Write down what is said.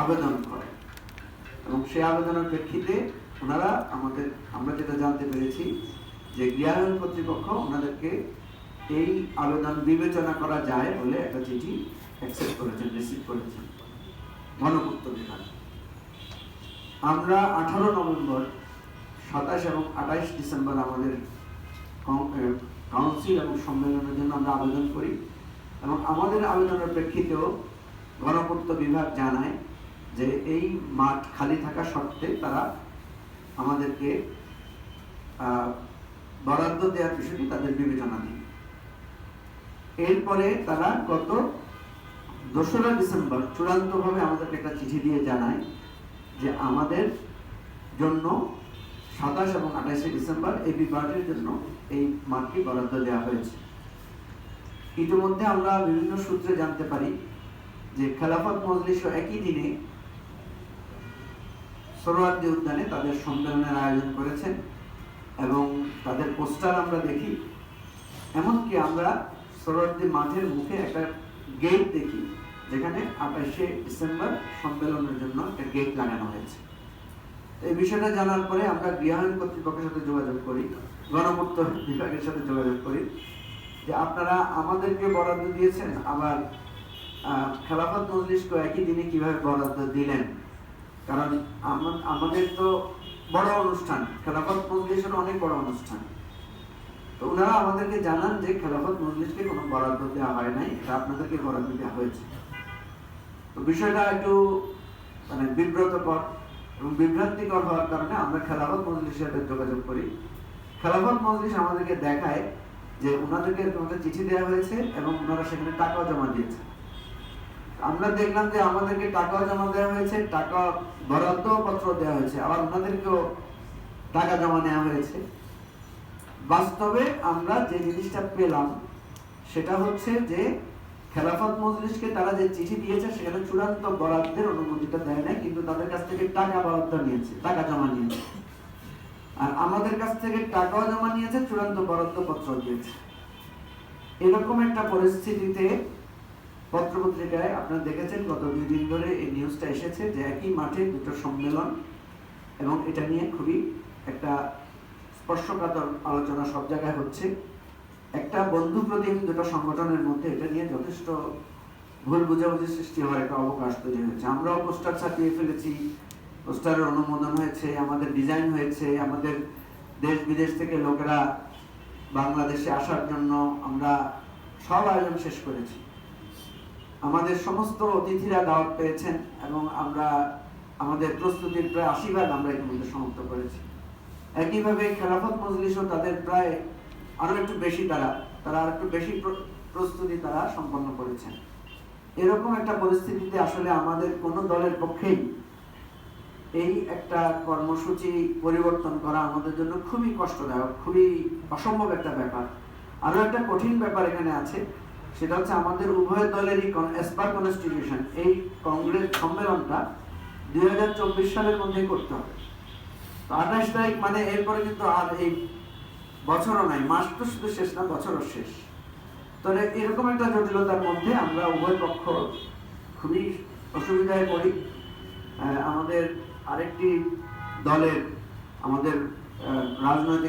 আবেদন করে। এবং সেই আবেদনের প্রেক্ষিতে ওনারা আমাদের আমরা যেটা জানতে পেরেছি যে গৃহায়ণ কর্তৃপক্ষ ওনাদেরকে এই আবেদন বিবেচনা করা যায় বলে একটা চিঠি অ্যাকসেপ্ট করেছেন রিসিভ করেছেন। গণপূর্ত বিভাগ। আমরা আঠারো নভেম্বর সাতাশ এবং আঠাইশ ডিসেম্বর আমাদের কাউন্সিল এবং সম্মেলনের জন্য আমরা আবেদন করি। এবং আমাদের আবেদনের প্রেক্ষিতেও গণপূর্ত বিভাগ জানায় যে এই মাঠ খালি থাকা সত্ত্বে তারা আমাদেরকে বরাদ্দ দেওয়ার বিষয়টি তাদের বিবেচনা নেই এরপরে তারা গত দোসরা ডিসেম্বর চূড়ান্তভাবে আমাদেরকে একটা চিঠি দিয়ে জানায় যে আমাদের জন্য সাতাশ এবং আঠাশে ডিসেম্বর এই বিভাগের জন্য এই মাঠটি বরাদ্দ দেওয়া হয়েছে। ইতিমধ্যে আমরা বিভিন্ন সূত্রে জানতে পারি যে খেলাফত মজলিসও একই দিনে সোহরাওয়ার্দী উদ্যানে তাদের সম্মেলনের আয়োজন করেছেন এবং তাদের পোস্টার আমরা দেখি। এমনকি আমরা সোহরাওয়ার্দী মাঠের মুখে একটা গেট দেখি, যেখানে আঠাশে ডিসেম্বর সম্মেলনের জন্য একটা গেট লাগানো হয়েছে। এই বিষয়টা জানার পরে আমরা গৃহায়ণ কর্তৃপক্ষের সাথে যোগাযোগ করি গণপূর্ত বিভাগের সাথে যোগাযোগ করি যে আপনারা আমাদেরকে বরাদ্দ দিয়েছেন, আবার খেলাফত মজলিসকে একই দিনে কীভাবে বরাদ্দ দিলেন? কারণ আমাদের তো বড় অনুষ্ঠান, খেলাফত মজলিসের অনেক বড় অনুষ্ঠান। তো ওনারা আমাদেরকে জানান যে খেলাফত মজলিসকে কোনো বরাদ্দ দেওয়া হয় নাই, এটা আপনাদেরকে বরাদ্দ দেওয়া হয়েছে। তো বিষয়টা একটু মানে বিব্রতকর এবং বিভ্রান্তিকর হওয়ার কারণে আমরা খেলাফত মজলিসের সাথে যোগাযোগ করি। খেলাফত মজলিস আমাদেরকে দেখায় যে ওনাদেরকে তোমাদের চিঠি দেওয়া হয়েছে এবং ওনারা সেখানে টাকাও জমা দিয়েছে আমরা দেখলাম যে আমাদেরকে টাকাও জমা দেওয়া হয়েছে, টাকা বরাদ্দ পত্র দেওয়া হয়েছে, আবার ওনাদেরকেও টাকা জমা নেওয়া হয়েছে। বাস্তবে আমরা যে জিনিসটা পেলাম, সেটা হচ্ছে যে খেলাফত মজলিসকে তারা যে চিঠি দিয়েছে, সেখানে চূড়ান্ত বরাদ্দের অনুমতিটা দেয় নাই, কিন্তু তাদের কাছ থেকে টাকা বরাদ্দ নিয়েছে, টাকা জমা নিয়েছে। আর আমাদের কাছ থেকে টাকাও জমা নিয়েছে, চূড়ান্ত বরাদ্দ পত্র দিয়েছে। এরকম একটা পরিস্থিতিতে পত্রপত্রিকায় আপনারা দেখেছেন গত দুই দিন ধরে এই নিউজটা এসেছে যে একই মাঠে দুটো সম্মেলন এবং এটা নিয়ে খুবই একটা স্পর্শকাতর আলোচনা সব জায়গায় হচ্ছে। একটা বন্ধু প্রতিম দুটো সংগঠনের মধ্যে এটা নিয়ে যথেষ্ট ভুল বুঝাবুঝি সৃষ্টি হওয়ার একটা অবকাশ তৈরি হয়েছে। আমরাও পোস্টার ছাপিয়ে ফেলেছি, পোস্টারের অনুমোদন হয়েছে, আমাদের ডিজাইন হয়েছে, আমাদের দেশ বিদেশ থেকে লোকেরা বাংলাদেশে আসার জন্য আমরা সব আয়োজন শেষ করেছি। আমাদের সমস্ত অতিথিরা দাওয়াত পেয়েছেন এবং আমরা আমাদের প্রস্তুতির প্রায় আশি ভাগ আমরা ইতিমধ্যে সমাপ্ত করেছি। একইভাবে খেলাফত মজলিসও তাদের প্রায় আরও একটু বেশি তারা তারা আর একটু বেশি প্র- প্রস্তুতি তারা সম্পন্ন করেছেন। এরকম একটা পরিস্থিতিতে আসলে আমাদের কোনো দলের পক্ষেই এই একটা কর্মসূচি পরিবর্তন করা আমাদের জন্য খুবই কষ্টদায়ক, খুবই অসম্ভব একটা ব্যাপার। আরও একটা কঠিন ব্যাপার এখানে আছে। সেটা হচ্ছে আমাদের উভয় দলেরই এসপার কনস্টিটিউশন এই কংগ্রেস সম্মেলনটা দু হাজার চব্বিশ সালের মধ্যেই করতে হবে। তো আঠাশ তারিখ মানে এরপরে কিন্তু আর এই বছরও নাই, মাস তো শুধু শেষ না, বছরও শেষ। তাহলে এরকম একটা জটিলতার মধ্যে আমরা উভয় পক্ষ খুবই অসুবিধায় পড়ি। আমাদের আরেকটি দলের আমাদের রাজনৈতিক